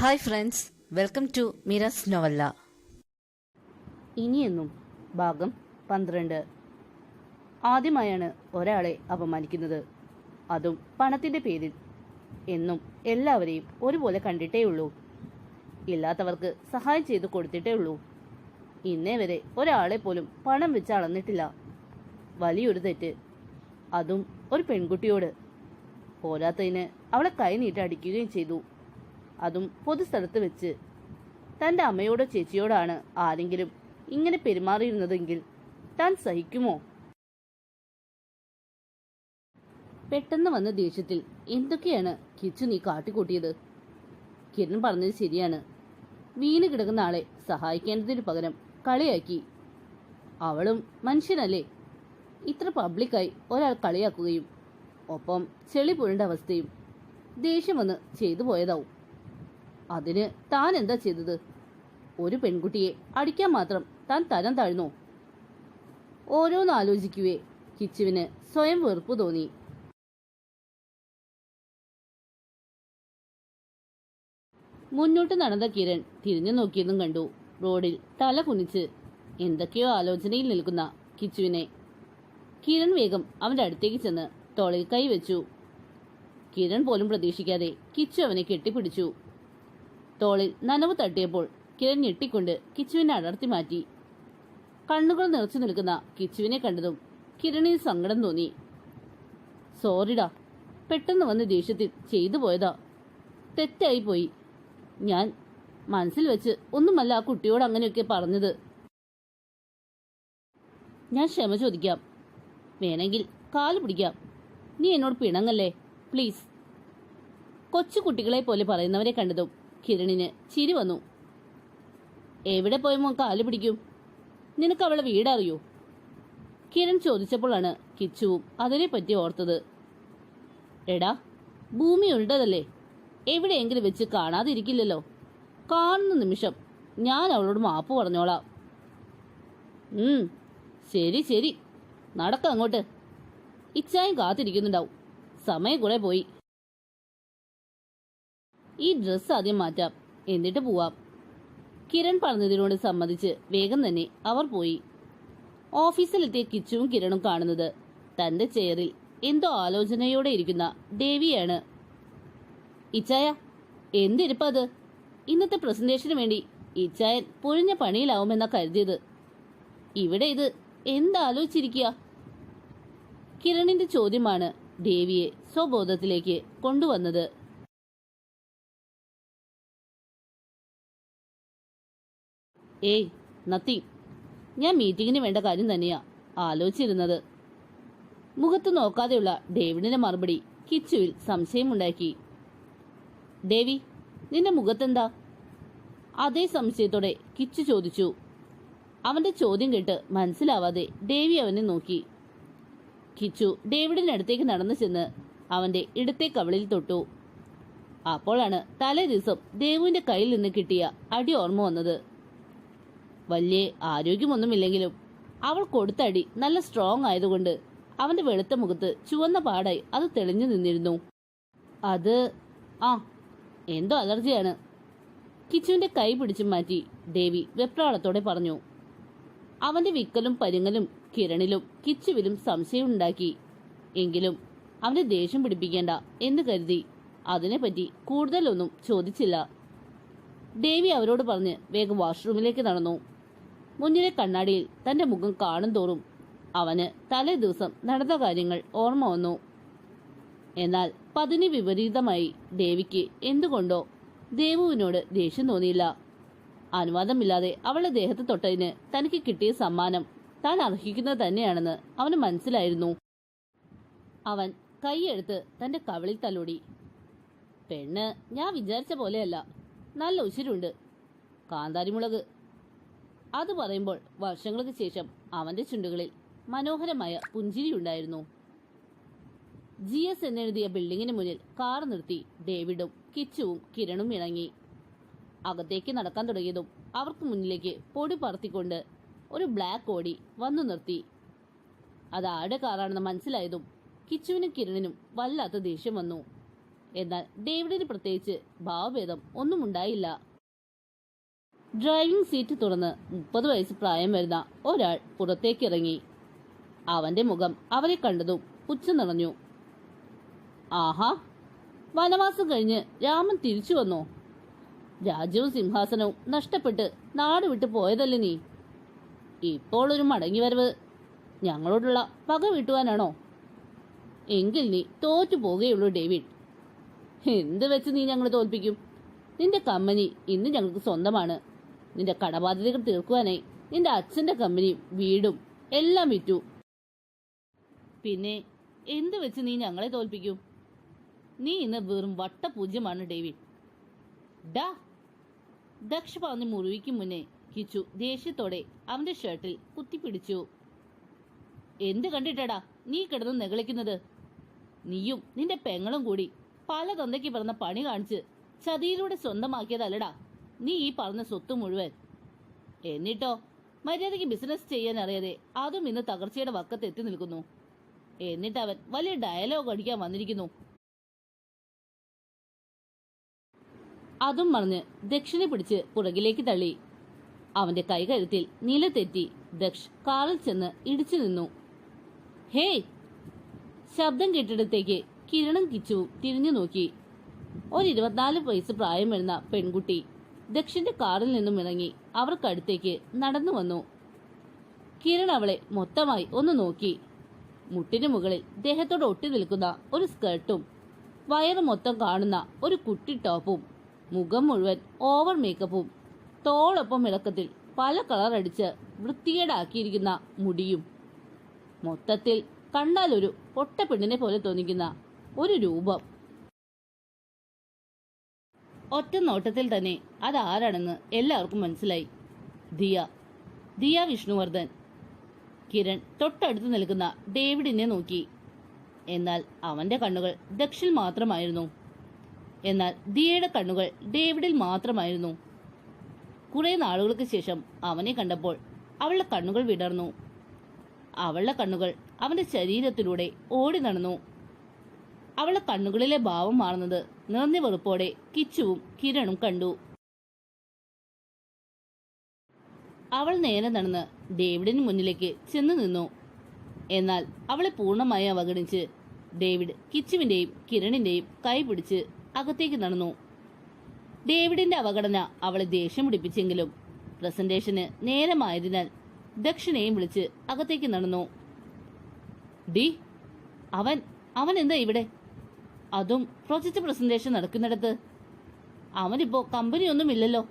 Hi friends welcome to മിറസ് നോവല്ല ഇനിയെന്നും ഭാഗം പന്ത്രണ്ട്. ആദ്യമായാണ് ഒരാളെ അപമാനിക്കുന്നത്. അതും പണത്തിന്റെ പേരിൽ. എന്നും എല്ലാവരെയും ഒരുപോലെ കണ്ടിട്ടേ ഉള്ളൂ. ഇല്ലാത്തവർക്ക് സഹായം ചെയ്തു കൊടുത്തിട്ടേ ഉള്ളൂ. ഇന്നേ വരെ ഒരാളെ പോലും പണം വെച്ച് അളന്നിട്ടില്ല. വലിയൊരു തെറ്റ്. അതും ഒരു പെൺകുട്ടിയോട്. പോരാത്തതിന് അവളെ കൈ നീട്ടി അടിക്കുകയും ചെയ്തു. അതും പൊതുസ്ഥലത്ത് വെച്ച്. തന്റെ അമ്മയോടോ ചേച്ചിയോടാണ് ആരെങ്കിലും ഇങ്ങനെ പെരുമാറിയിരുന്നതെങ്കിൽ താൻ സഹിക്കുമോ? പെട്ടെന്ന് വന്ന ദേഷ്യത്തിൽ എന്തൊക്കെയാണ് കിച്ചു നീ കാട്ടിക്കൂട്ടിയത്? കിരൺ പറഞ്ഞത് ശരിയാണ്. വീണ് കിടക്കുന്ന ആളെ സഹായിക്കേണ്ടതിന് പകരം കളിയാക്കി. അവളും മനുഷ്യനല്ലേ? ഇത്ര പബ്ലിക്കായി ഒരാൾ കളിയാക്കുകയും ഒപ്പം ചെളി പുരണ്ട അവസ്ഥയും ദേഷ്യം വന്ന് ചെയ്തു പോയതാവും. അതിന് താൻ എന്താ ചെയ്തത്? ഒരു പെൺകുട്ടിയെ അടിക്കാൻ മാത്രം താൻ തരം താഴ്ന്നു? ഓരോന്നാലോചിക്കുവേ കിച്ചുവിന് സ്വയം വെറുപ്പ് തോന്നി. മുന്നോട്ട് നടന്ന കിരൺ തിരിഞ്ഞു നോക്കിയതും കണ്ടു. റോഡിൽ തല കുനിച്ച് എന്തൊക്കെയോ ആലോചനയിൽ നിൽക്കുന്ന കിച്ചുവിനെ. കിരൺ വേഗം അവന്റെ അടുത്തേക്ക് ചെന്ന് തോളിൽ കൈവച്ചു. കിരൺ പോലും പ്രതീക്ഷിക്കാതെ കിച്ചു അവനെ കെട്ടിപ്പിടിച്ചു. തോളിൽ നനവ് തട്ടിയപ്പോൾ കിരൺ ഞെട്ടിക്കൊണ്ട് കിച്ചുവിനെ അടർത്തി മാറ്റി. കണ്ണുകൾ നിറച്ചു നിൽക്കുന്ന കിച്ചുവിനെ കണ്ടതും കിരണിന് സങ്കടം തോന്നി. സോറിടാ പെട്ടെന്ന് വന്ന് ദേഷ്യത്തിൽ ചെയ്തു പോയതാ. തെറ്റായി പോയി. ഞാൻ മനസ്സിൽ വെച്ച് ഒന്നുമല്ല ആ കുട്ടിയോട് അങ്ങനെയൊക്കെ പറഞ്ഞത്. ഞാൻ ക്ഷമ ചോദിക്കാം. വേണമെങ്കിൽ കാൽ പിടിക്കാം. നീ എന്നോട് പിണങ്ങല്ലേ? പ്ലീസ്. കൊച്ചു കുട്ടികളെ പോലെ പറയുന്നവരെ കണ്ടതും കിരണിന് ചിരി വന്നു. എവിടെ പോയി മോൻ കാൽ പിടിക്കും? നിനക്ക് അവളെ വീടറിയോ? കിരൺ ചോദിച്ചപ്പോഴാണ് കിച്ചുവും അതിനെപ്പറ്റി ഓർത്തത്. എടാ ഭൂമി ഉണ്ടതല്ലേ എവിടെയെങ്കിലും വെച്ച് കാണാതിരിക്കില്ലല്ലോ. കാണുന്ന നിമിഷം ഞാൻ അവളോട് മാപ്പ് പറഞ്ഞോളാം. ശരി ശരി. നടക്ക അങ്ങോട്ട്. ഇച്ചായും കാത്തിരിക്കുന്നുണ്ടാവും. സമയം കുറെ പോയി. ഈ ഡ്രസ്സ് ആദ്യം മാറ്റാം. എന്നിട്ട് പോവാം. കിരൺ പറഞ്ഞതിനോട് സമ്മതിച്ച് വേഗം തന്നെ അവർ പോയി. ഓഫീസിലെത്തിയ കിച്ചുവും കിരണും കാണുന്നത് തന്റെ ചെയറിൽ എന്തോ ആലോചനയോടെ ഇരിക്കുന്ന ദേവിയാണ്. ഇച്ചായ എന്തിരിപ്പത്? ഇന്നത്തെ പ്രസന്റേഷന് വേണ്ടി ഇച്ചായൻ പൊഴിഞ്ഞ പണിയിലാവുമെന്നാ കരുതിയത്. ഇവിടെ ഇത് എന്താലോചിച്ചിരിക്കുക കിരണിന്റെ ചോദ്യമാണ് ദേവിയെ സ്വബോധത്തിലേക്ക് കൊണ്ടുവന്നത്. ഏയ് നത്തിങ് ഞാൻ മീറ്റിങ്ങിന് വേണ്ട കാര്യം തന്നെയാ ആലോചിച്ചിരുന്നത്. മുഖത്ത് നോക്കാതെയുള്ള ഡേവിഡിന്റെ മറുപടി കിച്ചുവിൽ സംശയമുണ്ടാക്കി. ദേവി നിന്റെ മുഖത്തെന്താ? അതേ സംശയത്തോടെ കിച്ചു ചോദിച്ചു. അവന്റെ ചോദ്യം കേട്ട് മനസ്സിലാവാതെ ദേവി അവനെ നോക്കി. കിച്ചു ഡേവിഡിന്റെ അടുത്തേക്ക് നടന്നു ചെന്ന് അവന്റെ ഇടത്തെ കവളിൽ തൊട്ടു. അപ്പോഴാണ് തലേ ദിവസം ദേവുവിന്റെ കയ്യിൽ നിന്ന് കിട്ടിയ അടി ഓർമ്മ വന്നത്. വലിയ ആരോഗ്യമൊന്നുമില്ലെങ്കിലും അവൾ കൊടുത്തടി നല്ല സ്ട്രോങ് ആയതുകൊണ്ട് അവന്റെ വെളുത്ത മുഖത്ത് ചുവന്ന പാടായി അത് തെളിഞ്ഞു നിന്നിരുന്നു. അത് ആ എന്തോ അലർജിയാണ്. കിച്ചുവിന്റെ കൈ പിടിച്ചു മാറ്റി ദേവി വെപ്രാളത്തോടെ പറഞ്ഞു. അവന്റെ വിക്കലും പരുങ്ങലും കിരണിലും കിച്ചുവിലും സംശയമുണ്ടാക്കി. എങ്കിലും അവന്റെ ദേഷ്യം പിടിപ്പിക്കേണ്ട എന്ന് കരുതി അതിനെപ്പറ്റി കൂടുതലൊന്നും ചോദിച്ചില്ല. ദേവി അവരോട് പറഞ്ഞ് വേഗം വാഷ്റൂമിലേക്ക് നടന്നു. മുന്നിലെ കണ്ണാടിയിൽ തന്റെ മുഖം കാണും തോറും അവന് തലേ ദിവസം നടന്ന കാര്യങ്ങൾ ഓർമ്മ വന്നു. എന്നാൽ പതിന് വിപരീതമായി ദേവിക്ക് എന്തുകൊണ്ടോ ദേവുവിനോട് ദേഷ്യം തോന്നിയില്ല. അനുവാദമില്ലാതെ അവളുടെ ദേഹത്ത് തൊട്ടതിന് തനിക്ക് കിട്ടിയ സമ്മാനം താൻ അർഹിക്കുന്നത് തന്നെയാണെന്ന് അവന് മനസ്സിലായിരുന്നു. അവൻ കൈയെടുത്ത് തന്റെ കവിളിൽ തലോടി. പെണ്ണ് ഞാൻ വിചാരിച്ച പോലെയല്ല. നല്ല ഉശിരുണ്ട്. കാന്താരിമുളക് അത് പറയുമ്പോൾ വർഷങ്ങൾക്ക് ശേഷം അവന്റെ ചുണ്ടുകളിൽ മനോഹരമായ പുഞ്ചിരിയുണ്ടായിരുന്നു. ജി എസ് എന്നെഴുതിയ ബിൽഡിങ്ങിന് മുന്നിൽ കാർ നിർത്തി ഡേവിഡും കിച്ചുവും കിരണും ഇണങ്ങി. അകത്തേക്ക് നടക്കാൻ തുടങ്ങിയതും അവർക്ക് മുന്നിലേക്ക് പൊടി പറത്തിക്കൊണ്ട് ഒരു ബ്ലാക്ക് ഓടി വന്നു നിർത്തി. അത് ആരുടെ കാറാണെന്ന് മനസ്സിലായതും കിച്ചുവിനും കിരണിനും വല്ലാത്ത ദേഷ്യം വന്നു. എന്നാൽ ഡേവിഡിന് പ്രത്യേകിച്ച് ഭാവഭേദം ഒന്നും ഉണ്ടായില്ല. ഡ്രൈവിംഗ് സീറ്റ് തുറന്ന് മുപ്പത് വയസ്സ് പ്രായം വരുന്ന ഒരാൾ പുറത്തേക്കിറങ്ങി. അവന്റെ മുഖം അവരെ കണ്ടതും പുച്ഛം നിറഞ്ഞു. ആഹാ വനവാസം കഴിഞ്ഞ് രാമൻ തിരിച്ചു വന്നോ? രാജ്യവും സിംഹാസനവും നഷ്ടപ്പെട്ട് നാട് വിട്ടു പോയതല്ലേ നീ? ഇപ്പോൾ ഒരു മടങ്ങിവരവ്. ഞങ്ങളോടുള്ള പക വീട്ടുവാനാണോ? എങ്കിൽ നീ തോറ്റു പോകുകയുള്ളൂ ഡേവിഡ്. എന്ത് വെച്ച് നീ ഞങ്ങളെ തോൽപ്പിക്കും? നിന്റെ കമ്പനി ഇന്ന് ഞങ്ങൾക്ക് സ്വന്തമാണ്. നിന്റെ കടബാധ്യതകൾ തീർക്കുവാനായി നിന്റെ അച്ഛന്റെ കമ്പനിയും വീടും എല്ലാം വിറ്റു. പിന്നെ എന്ത് വെച്ച് നീ ഞങ്ങളെ തോൽപ്പിക്കും? നീ ഇന്ന് വെറും വട്ടപൂജ്യമാണ് ഡേവിഡ്. ഡാ ദക്ഷ പറഞ്ഞ് മുറിവിക്ക് മുന്നേ കിച്ചു ദേഷ്യത്തോടെ അവന്റെ ഷർട്ടിൽ കുത്തിപ്പിടിച്ചു. എന്ത് കണ്ടിട്ടടാ നീ കിടന്ന് നെകളിക്കുന്നത്? നീയും നിന്റെ പെങ്ങളും കൂടി പല തന്തയ്ക്ക് പറഞ്ഞ പണി കാണിച്ച് ചതിയിലൂടെ സ്വന്തമാക്കിയതല്ലടാ. നീ ഈ പറഞ്ഞ സ്വത്ത് മുഴുവൻ. എന്നിട്ടോ? മര്യാദയ്ക്ക് ബിസിനസ് ചെയ്യാൻ അറിയാതെ അതും ഇന്ന് തകർച്ചയുടെ വക്കത്ത് എത്തി നിൽക്കുന്നു. എന്നിട്ട് അവൻ വലിയ ഡയലോഗ് അടിക്കാൻ വന്നിരിക്കുന്നു. അതും മറിഞ്ഞ് ദക്ഷിണെ പിടിച്ച് പുറകിലേക്ക് തള്ളി. അവന്റെ കൈകഴുത്തിൽ നിലതെറ്റി ദക്ഷ് കാറിൽ ചെന്ന് ഇടിച്ചു നിന്നു. ഹേയ്! ശബ്ദം കേട്ടിടത്തേക്ക് കിരണം കിച്ചുവും തിരിഞ്ഞു നോക്കി. ഒരു ഇരുപത്തിനാല് വയസ്സ് പ്രായം വരുന്ന പെൺകുട്ടി ദക്ഷിന്റെ കാറിൽ നിന്നും ഇറങ്ങി അവർക്കടുത്തേക്ക് നടന്നു വന്നു. കിരൺ അവളെ മൊത്തമായി ഒന്ന് നോക്കി. മുട്ടിന് മുകളിൽ ദേഹത്തോട് ഒട്ടി നിൽക്കുന്ന ഒരു സ്കേർട്ടും വയറ് മൊത്തം കാണുന്ന ഒരു കുട്ടി ടോപ്പും മുഖം മുഴുവൻ ഓവർ മേക്കപ്പും തോളൊപ്പം ഇളക്കത്തിൽ പല കളർ അടിച്ച് വൃത്തികേടാക്കിയിരിക്കുന്ന മുടിയും. മൊത്തത്തിൽ കണ്ടാൽ ഒരു പൊട്ടപ്പെണ്ണിനെ പോലെ തോന്നിക്കുന്ന ഒരു രൂപം. ഒറ്റ നോട്ടത്തിൽ തന്നെ അതാരാണെന്ന് എല്ലാവർക്കും മനസ്സിലായി. ദിയ. ദിയ വിഷ്ണുവർദ്ധൻ. കിരൺ തൊട്ടടുത്ത് നിൽക്കുന്ന ഡേവിഡിനെ നോക്കി. എന്നാൽ അവന്റെ കണ്ണുകൾ ദക്ഷിൽ മാത്രമായിരുന്നു. എന്നാൽ ദിയയുടെ കണ്ണുകൾ ഡേവിഡിൽ മാത്രമായിരുന്നു. കുറെ നാളുകൾക്ക് ശേഷം അവനെ കണ്ടപ്പോൾ അവളുടെ കണ്ണുകൾ വിടർന്നു. അവളുടെ കണ്ണുകൾ അവന്റെ ശരീരത്തിലൂടെ ഓടി നടന്നു. അവളുടെ കണ്ണുകളിലെ ഭാവം മാറുന്നത് നിറഞ്ഞ വെറുപ്പോടെ കിച്ചുവും കിരണും കണ്ടു. അവൾ നേരെ നടന്ന് ഡേവിഡിന് മുന്നിലേക്ക് ചെന്നു നിന്നു. എന്നാൽ അവളെ പൂർണമായി അവഗണിച്ച് ഡേവിഡ് കിച്ചുവിന്റെയും കിരണിന്റെയും കൈ പിടിച്ച് അകത്തേക്ക് നടന്നു. ഡേവിഡിന്റെ അവഗണന അവളെ ദേഷ്യം പിടിപ്പിച്ചെങ്കിലും പ്രസന്റേഷന് നേരമായതിനാൽ ദക്ഷിണയും വിളിച്ച് അകത്തേക്ക് നടന്നു. ഡി അവൻ അവൻ എന്താ ഇവിടെ? അതും പ്രോജക്റ്റ് പ്രസന്റേഷൻ നടക്കുന്നിടത്ത്. അവനിപ്പോ കമ്പനിയൊന്നും ഇല്ലല്ലോ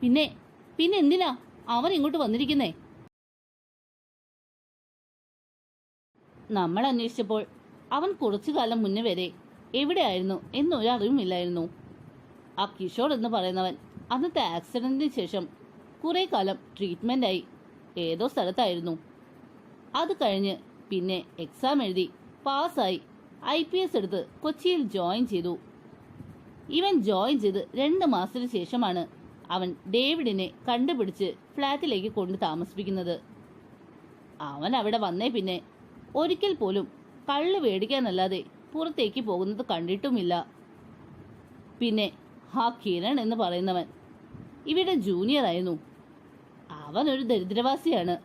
പിന്നെ പിന്നെ എന്തിനാ അവൻ ഇങ്ങോട്ട് വന്നിരിക്കുന്നേ? നമ്മൾ അന്വേഷിച്ചപ്പോൾ അവൻ കുറച്ചു കാലം മുന്നേ വരെ എവിടെയായിരുന്നു എന്നൊരറിവുമില്ലായിരുന്നു. ആ കിഷോർ എന്ന് പറയുന്നവൻ അന്നത്തെ ആക്സിഡന്റിന് ശേഷം കുറെ കാലം ട്രീറ്റ്മെന്റായി ഏതോ സ്ഥലത്തായിരുന്നു. അത് കഴിഞ്ഞ് പിന്നെ എക്സാം എഴുതി പാസ്സായി ഐ പി എസ് എടുത്ത് കൊച്ചിയിൽ ജോയിൻ ചെയ്തു. ഇവൻ ജോയിൻ ചെയ്ത് രണ്ട് മാസത്തിന് ശേഷമാണ് അവൻ ഡേവിഡിനെ കണ്ടുപിടിച്ച് ഫ്ലാറ്റിലേക്ക് കൊണ്ട് താമസിപ്പിക്കുന്നത്. അവൻ അവിടെ വന്നേ പിന്നെ ഒരിക്കൽ പോലും കള്ള് മേടിക്കാനല്ലാതെ പുറത്തേക്ക് പോകുന്നത് കണ്ടിട്ടുമില്ല. പിന്നെ ആ കിരൺ എന്ന് പറയുന്നവൻ ഇവിടെ ജൂനിയർ ആയിരുന്നു. അവൻ ഒരു ദരിദ്രവാസിയാണ്.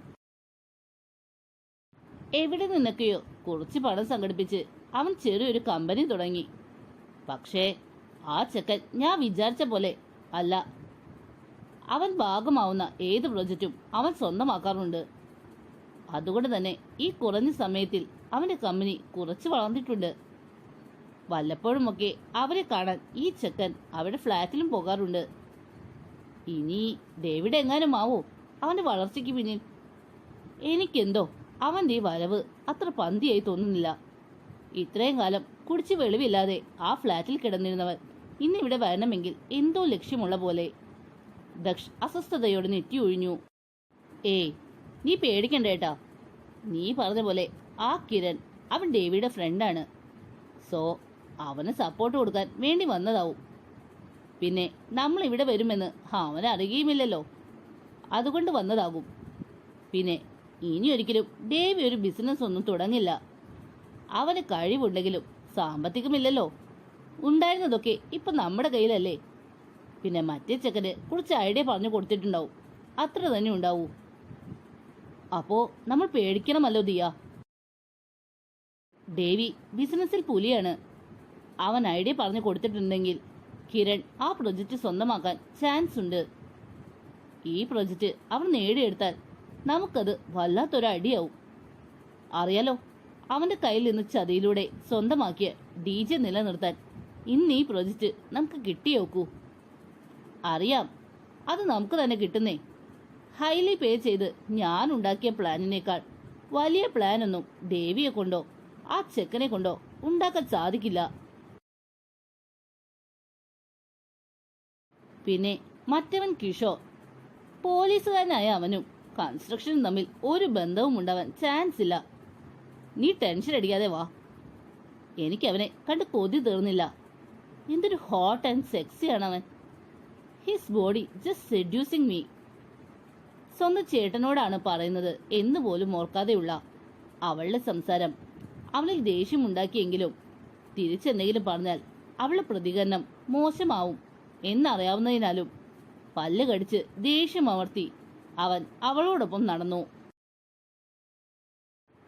എവിടെ നിന്നൊക്കെയോ കുറച്ച് പണം സംഘടിപ്പിച്ച് അവൻ ചെറിയൊരു കമ്പനി തുടങ്ങി. പക്ഷേ ആ ചെക്കൻ ഞാൻ വിചാരിച്ച പോലെ അല്ല. അവൻ ഭാഗമാവുന്ന ഏത് പ്രോജക്റ്റും അവൻ സ്വന്തമാക്കാറുണ്ട്. അതുകൊണ്ട് തന്നെ ഈ കുറഞ്ഞ സമയത്തിൽ അവന്റെ കമ്പനി കുറച്ച് വളർന്നിട്ടുണ്ട്. വല്ലപ്പോഴുമൊക്കെ അവരെ കാണാൻ ഈ ചെക്കൻ അവരുടെ ഫ്ലാറ്റിലും പോകാറുണ്ട്. ഇനി ഡേവിഡ് എങ്ങാനും ആവോ അവന്റെ വളർച്ചയ്ക്ക് പിന്നിൽ? എനിക്കെന്തോ അവന്റെ വരവ് അത്ര പന്തിയായി തോന്നുന്നില്ല. ഇത്രയും കാലം കുടിച്ച് വെളിവില്ലാതെ ആ ഫ്ലാറ്റിൽ കിടന്നിരുന്നവൻ ഇന്നിവിടെ വരണമെങ്കിൽ എന്തോ ലക്ഷ്യമുള്ള പോലെ. ദക്ഷ് അസ്വസ്ഥതയോടെ നെറ്റി ഒഴിഞ്ഞു. ഏയ് നീ പേടിക്കണ്ട ഏട്ടാ. നീ പറഞ്ഞ പോലെ ആ കിരൺ അവൻ ഡേവിയുടെ ഫ്രണ്ടാണ് സോ അവന് സപ്പോർട്ട് കൊടുക്കാൻ വേണ്ടി വന്നതാവും. പിന്നെ നമ്മൾ ഇവിടെ വരുമെന്ന് അവനെ അറിയുകയുമില്ലല്ലോ. അതുകൊണ്ട് വന്നതാകും. പിന്നെ ഇനി ഒരിക്കലും ഡേവി ഒരു ബിസിനസ് ഒന്നും തുടങ്ങില്ല. അവന് കഴിവുണ്ടെങ്കിലും സാമ്പത്തികമില്ലല്ലോ. ഉണ്ടായിരുന്നതൊക്കെ ഇപ്പൊ നമ്മുടെ കയ്യിലല്ലേ. പിന്നെ മറ്റേ ചെക്കന് കുറച്ച് ഐഡിയ പറഞ്ഞു കൊടുത്തിട്ടുണ്ടാവും. അത്ര തന്നെ ഉണ്ടാവൂ. അപ്പോ നമ്മൾ പേടിക്കണമല്ലോ ദിയ. ദേവി ബിസിനസ്സിൽ പുലിയാണ്. അവൻ ഐഡിയ പറഞ്ഞു കൊടുത്തിട്ടുണ്ടെങ്കിൽ കിരൺ ആ പ്രൊജക്റ്റ് സ്വന്തമാക്കാൻ ചാൻസ് ഉണ്ട്. ഈ പ്രൊജക്റ്റ് അവൻ നേടിയെടുത്താൽ നമുക്കത് വല്ലാത്തൊരു അടിയാവും അറിയാലോ? അവന്റെ കയ്യിൽ നിന്ന് ചതിയിലൂടെ സ്വന്തമാക്കിയ ഡി ജെ നിലനിർത്താൻ ഇന്ന് ഈ പ്രൊജക്റ്റ് നമുക്ക് കിട്ടിയോക്കൂ അറിയാം. അത് നമുക്ക് തന്നെ കിട്ടുന്നേ. ഹൈലി പേ ചെയ്ത് ഞാൻ ഉണ്ടാക്കിയ പ്ലാനിനേക്കാൾ വലിയ പ്ലാനൊന്നും ദേവിയെ കൊണ്ടോ ആ ചെക്കനെ കൊണ്ടോ ഉണ്ടാക്കാൻ സാധിക്കില്ല. പിന്നെ മറ്റവൻ കിഷോർ പോലീസുകാരനായ അവനും കൺസ്ട്രക്ഷനും തമ്മിൽ ഒരു ബന്ധവും ഉണ്ടാവാൻ ചാൻസ് ഇല്ല. നീ ടെൻഷൻ അടിക്കാതെ വാ. എനിക്ക് അവനെ കണ്ട് കൊതി തീർന്നില്ല. എന്തൊരു ഹോട്ട് ആൻഡ് സെക്സിയാണ് അവൻ his body just seducing me സ്വന്തം ചേട്ടനോടാണ് പറയുന്നത് എന്ന് പോലും ഓർക്കാതെയുള്ള അവളുടെ സംസാരം. അവളിൽ ദേഷ്യമുണ്ടാക്കിയെങ്കിലും തിരിച്ചെന്തെങ്കിലും പറഞ്ഞാൽ അവളുടെ പ്രതികരണം മോശമാവും എന്നറിയാവുന്നതിനാലും പല്ല് കടിച്ച് ദേഷ്യം അമർത്തി അവൻ അവളോടൊപ്പം നടന്നു.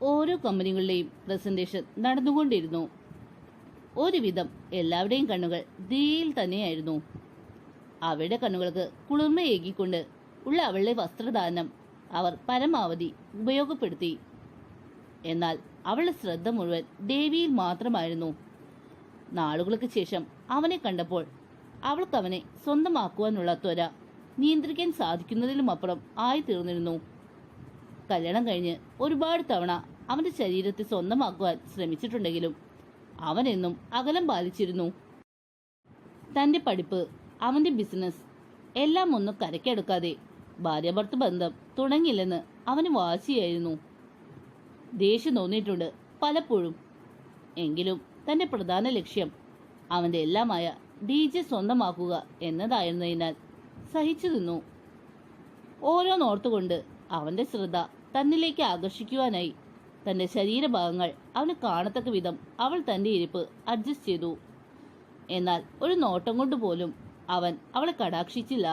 ഓരോ കമ്പനികളുടെയും പ്രസന്റേഷൻ നടന്നുകൊണ്ടിരുന്നു. ഒരുവിധം എല്ലാവരുടെയും കണ്ണുകൾ ദീയിൽ തന്നെയായിരുന്നു. അവരുടെ കണ്ണുകൾക്ക് കുളിർമയേകിക്കൊണ്ട് ഉള്ള അവളുടെ വസ്ത്രദാനം അവർ പരമാവധി ഉപയോഗപ്പെടുത്തി. എന്നാൽ അവളുടെ ശ്രദ്ധ മുഴുവൻ ദേവിയിൽ മാത്രമായിരുന്നു. നാളുകൾക്ക് ശേഷം അവനെ കണ്ടപ്പോൾ അവൾക്ക് അവനെ സ്വന്തമാക്കുവാനുള്ള ത്വര നിയന്ത്രിക്കാൻ സാധിക്കുന്നതിലുമപ്പുറം ആയി തീർന്നിരുന്നു കല്യാണം കഴിഞ്ഞ് ഒരുപാട് തവണ അവന്റെ ശരീരത്തെ സ്വന്തമാക്കുവാൻ ശ്രമിച്ചിട്ടുണ്ടെങ്കിലും അവനെന്നും അകലം പാലിച്ചിരുന്നു. തന്റെ പഠിപ്പ് അവന്റെ ബിസിനസ് എല്ലാം ഒന്നും കരക്കെടുക്കാതെ ഭാര്യഭർത്ത് ബന്ധം തുടങ്ങില്ലെന്ന് അവന് വാശിയായിരുന്നു. ദേഷ്യം തോന്നിയിട്ടുണ്ട് പലപ്പോഴും. എങ്കിലും തന്റെ പ്രധാന ലക്ഷ്യം അവന്റെ എല്ലാമായ ഡി ജെ സ്വന്തമാക്കുക എന്നതായിരുന്നതിനാൽ സഹിച്ചു നിന്നു. ഓരോന്നോർത്തുകൊണ്ട് അവന്റെ ശ്രദ്ധ തന്നിലേക്ക് ആകർഷിക്കുവാനായി തന്റെ ശരീരഭാഗങ്ങൾ അവന് കാണത്തക്ക വിധം അവൾ തന്റെ ഇരിപ്പ് അഡ്ജസ്റ്റ് ചെയ്തു. എന്നാൽ ഒരു നോട്ടം കൊണ്ട് പോലും അവൻ അവളെ കടാക്ഷിച്ചില്ല.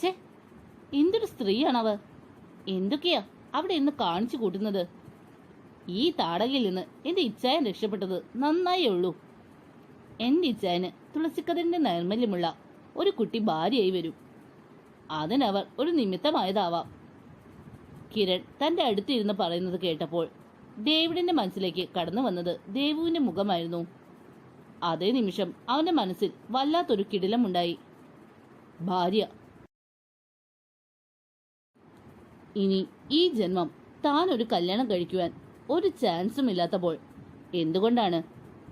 ഛേ എന്തൊരു സ്ത്രീയാണവർ എന്തൊക്കെയാ അവിടെ ഇന്ന് കാണിച്ചു കൂട്ടുന്നത്? ഈ താടകയിൽ നിന്ന് എന്റെ ഇച്ഛായൻ രക്ഷപ്പെട്ടത് നന്നായേ ഉള്ളൂ. എന്റെ ഇച്ഛായന് തുളസിക്കതിന്റെ നൈർമല്യമുള്ള ഒരു കുട്ടി ഭാര്യയായി വരും. അതിനവർ ഒരു നിമിത്തമായതാവാം. കിരൺ തന്റെ അടുത്തിരുന്ന് പറയുന്നത് കേട്ടപ്പോൾ ഡേവിഡിന്റെ മനസ്സിലേക്ക് കടന്നു വന്നത് ദേവുവിന്റെ മുഖമായിരുന്നു. അതേ നിമിഷം അവന്റെ മനസ്സിൽ വല്ലാത്തൊരു കിടിലമുണ്ടായി. ഭാര്യ ഇനി ഈ ജന്മം താൻ ഒരു കല്യാണം കഴിക്കുവാൻ ഒരു ചാൻസും ഇല്ലാത്തപ്പോൾ എന്തുകൊണ്ടാണ്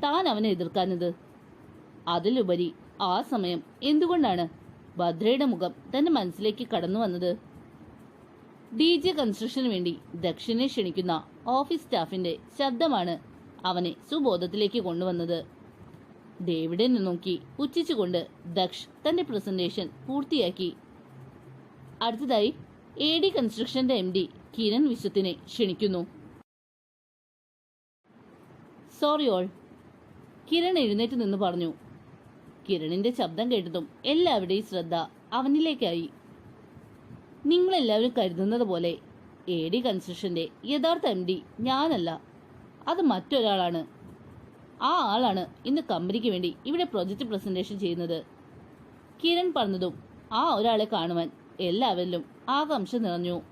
താൻ അവനെ എതിർക്കാഞ്ഞത്? അതിലുപരി ആ സമയം എന്തുകൊണ്ടാണ് ഭദ്രയുടെ മുഖം തന്റെ മനസ്സിലേക്ക് കടന്നു വന്നത്. ഡി ജെ കൺസ്ട്രക്ഷന് വേണ്ടി ദക്ഷിണെ ക്ഷണിക്കുന്ന ഓഫീസ് സ്റ്റാഫിന്റെ ശബ്ദമാണ് അവനെ സുബോധത്തിലേക്ക് കൊണ്ടുവന്നത്. ഡേവിഡിനെ നോക്കി ഉച്ചിച്ചുകൊണ്ട് ദക്ഷ് തന്റെ പ്രസന്റേഷൻ പൂർത്തിയാക്കി. അടുത്തതായി എ ഡി കൺസ്ട്രക്ഷന്റെ എം ഡി കിരൺ വിശ്വത്തിനെ ക്ഷണിക്കുന്നു. സോറി ഓൾ കിരൺ എഴുന്നേറ്റ് നിന്ന് പറഞ്ഞു കിരണിന്റെ ശബ്ദം കേട്ടതും എല്ലാവരുടെയും ശ്രദ്ധ അവനിലേക്കായി. നിങ്ങളെല്ലാവരും കരുതുന്നത് പോലെ എ ഡി കൺസ്ട്രക്ഷന്റെ യഥാർത്ഥ എം ഡി ഞാനല്ല. അത് മറ്റൊരാളാണ്. ആ ആളാണ് ഇന്ന് കമ്പനിക്ക് വേണ്ടി ഇവിടെ പ്രൊജക്ട് പ്രസന്റേഷൻ ചെയ്യുന്നത്. കിരൺ പറഞ്ഞതും ആ ഒരാളെ കാണുവാൻ എല്ലാവരിലും ആകാംക്ഷ നിറഞ്ഞു.